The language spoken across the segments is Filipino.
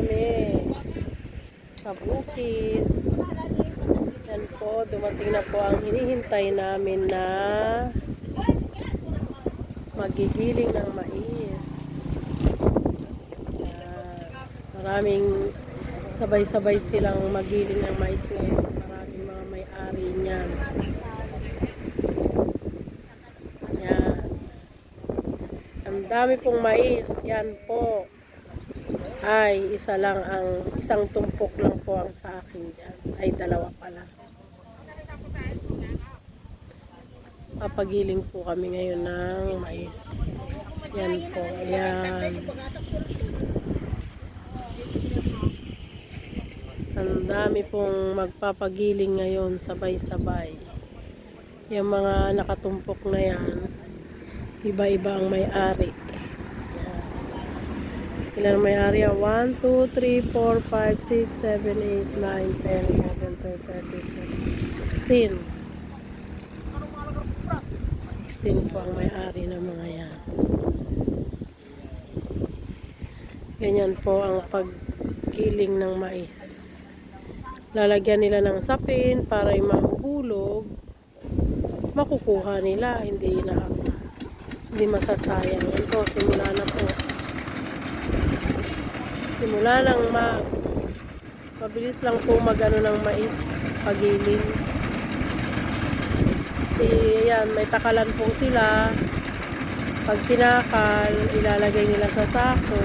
kami. Sa bukid. Yan po, dumating na po ang hinihintay namin na magigiling ng mais. Yan. Maraming sabay-sabay silang magiling ng mais ngayon. Maraming mga may-ari niyan. Yan. Ang dami pong mais. Yan po. Ay, isa lang ang, isang tumpok lang po ang sa akin dyan. Ay, dalawa pala. Papagiling po kami ngayon ng mais. Yan po. Yan. Ang dami pong magpapagiling ngayon sabay-sabay. Yung mga nakatumpok na yan, iba-iba ang may-ari. Ilan ang may-ari? 1, 2, 3, 4, 5, 6, 7, 8, 9, 10, 11, 12, 13, 14, 16. 16 po ang may-ari ng mga yan. Ganyan po ang pagkiling ng mais. Lalagyan nila ng sapin para yung mahuhulog. Makukuha nila, hindi na hindi masasayang. Yan po, simula na po. Simula nang mag mabilis lang po magano ng mais pagiling. Eh, yan, may takalan po sila. Pag tinakal, ilalagay nila sa sako.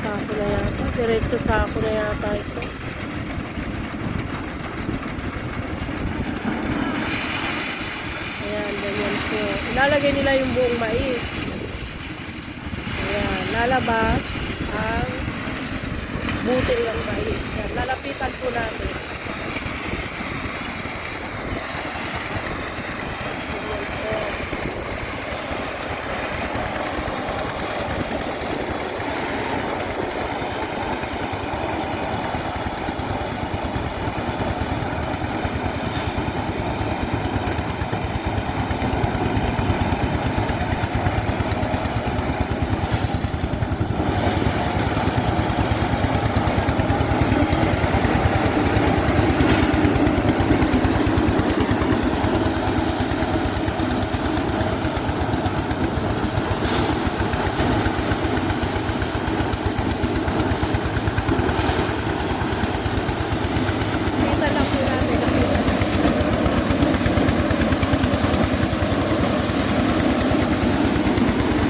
Sako na yata. Diretso sako na yata ito. Ayan, ganyan po. Ilalagay nila yung buong mais. Lalabas ang buti ng mais. Lalapitan po natin.